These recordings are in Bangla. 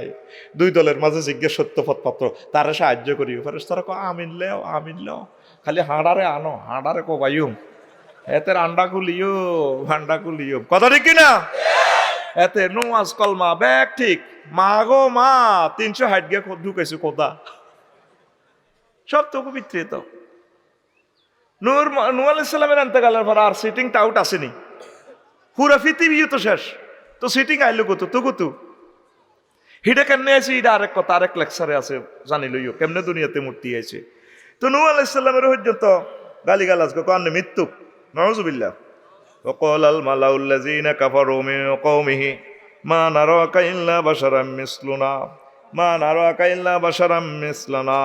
আয় দুই দলের মাঝে জিজ্ঞেস সত্যপথ পাত্র তারা সাহায্য করি। ফেরেস্তারা কো আমিন লেও আমিন লেও। খালি হাঁড়ারে আনো, হাঁড়ারে কো বাইম এতের আন্ডা কুলিও ভান্ডা কুলিও কথা ঠিক কিনা? এতে নুয়াজ কলমা, ব্যাগ ঠিক। মা গো মা, তিনশো হাইট গিয়ে ঢুকেছে কোথা সব তো পবিত্রিত নূর নূর আলাইসাল্লামের আনতেকালের পর আর সিটিং টাউট আসেনি। পুরা পৃথিবীও তো শেষ। তো সিটিং আইলো কত তো? কত হিটা কেমনে আছে এটা আরেক কথা আরেক লেকচারে আছে জানি লইও কেমনে দুনিয়াতে মূর্তি আছে তো নূ আলাইসাল্লামের পর্যন্ত গালি গালাজ কান মৃত্যু নজুবিল্লাহ وقال الملأ الذين كفروا من قومه ما نراك إلا بشرا مثلنا ما نراك إلا بشرا مثلنا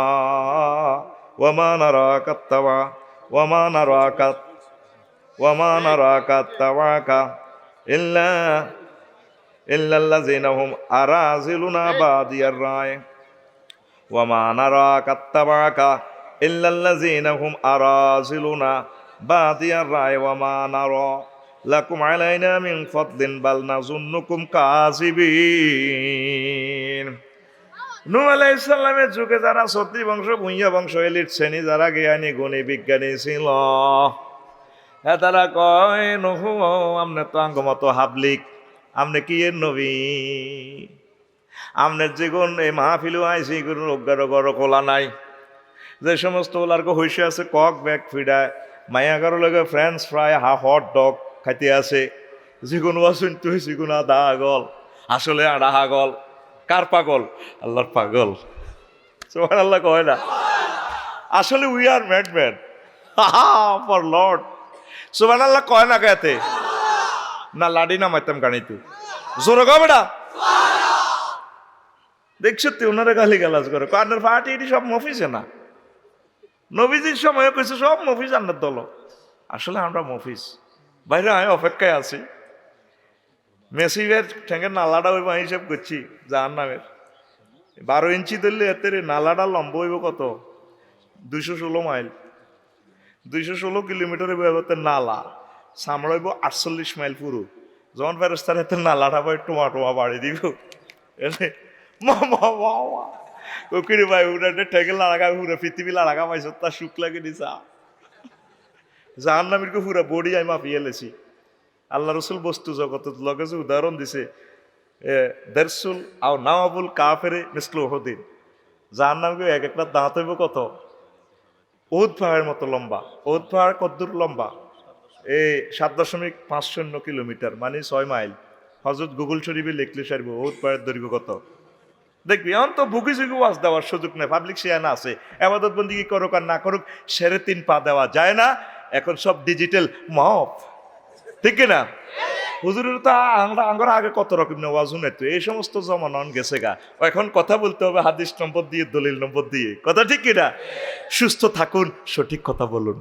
وما نراك اتبع وما نراك وما نراك اتبعك إلا ইল্লাল্লা জিনাহুম আরাজিলুনা বাদিয়ার রায়। ওয়ামা নারা কাত্তাবাকা ইল্লাল্লা জিনাহুম আরাজিলুনা বাদিয়ার রায়। ওয়ামা নারা লাকুম আলাইনা মিন ফাদলিন বাল নাজুন্নুকুম কাযিবিন। নূ আলাইহিসসালামের যুগে যারা সত্যি বংশ, ভুঁইয়া বংশ, এলিট শ্রেণি, যারা জ্ঞানী, গুণী, বিজ্ঞানী ছিল হ্যাঁ, তারা কয়, নহু, আমনে তো আঙ্গ হাবলিক। আমনে কি এর নবী? আমনের যেগুন এই মাহফিলু আইসি কোনো রোগার গর খোলা নাই। যে সমস্ত ওলার্গ হইসে আছে, কক ব্যাগ ফিডায় মায়াগারো লগে ফ্রেঞ্চ ফ্রাই, হা হট ডগ খাইতে আছে। যিকোনো আসুন তুই যিকোনো আধা আগল আসলে আধা আগল কার পাগল? আল্লাহর পাগল। সোহান আল্লাহ কয় না। আসলে we are mad man for lord Sohan Allah কয় না কেতে না লাডি না মাইতাম গানিতু। জোরে বেটা। দেখছ তুই ওনারা গালি গালাজ করে। কারণের পার্টি এটি সব মফিসে না? নবীজির সময় কইছে, সব মফিস আন্নার দল। আসলে আমরা মফিস বাইরে আমি অপেক্ষায় আছি। মেসিবের ঠেঙ্গের নালাটা ওই হিসেব করছি যার নামের। বারো ইঞ্চি ধরলে এতে নালাটা লম্বা হইব কত? দুইশো ষোলো মাইল। দুইশো ষোলো কিলোমিটারের ব্যবহার নালা। সামড়াইব আটচল্লিশ মাইল পুরো যখন ফেরস্তার হাতে নালাটা পাই টোমা টোমা বাড়ি দিব। ওকিরে ভাই উড়াতে ঠেকে লাড়াকা পুরো পৃথিবী লাড়াকা পাইছ তার সুখ লাগে দিছা। যার নামের পুরা বডি আমি মাপিয়ে লেছি আল্লাহ রসুল বস্তু জগত লগে যে উদাহরণ দিছে দেরসুল আও নামাবুল কাফেরে মিসল হদিন যার নাম এক একটা দাঁত হইব কত? ওদ পাহাড়ের মতো লম্বা। ওদ পাহাড় কদ্দুর লম্বা? এই সাত দশমিক পাঁচ শূন্য কিলোমিটার মানে ছয় মাইল। হজরত গুগল শরীফে লিখলে সারব ওদ পাহাড়ের দৈর্ঘ্য কত? দেখবি, এখন তো বুকি চুকি ওয়াজ দেওয়ার সুযোগ নেই পাবলিক সিয়ানা আছে। এবাদত বন্দি কি করুক আর না করুক, সেরে তিন পা দেওয়া যায় না। এখন সব ডিজিটাল মফ ঠিক না হুজুরের তো আমরা আঙ্গর আগে কত রকম ওয়াজ শুনে তো এই সমস্ত জমানন গেছে গা। এখন কথা বলতে হবে, হাদিস নম্বর দিয়ে, দলিল নম্বর দিয়ে। কথা ঠিক কিনা? সুস্থ থাকুন, সঠিক কথা বলুন।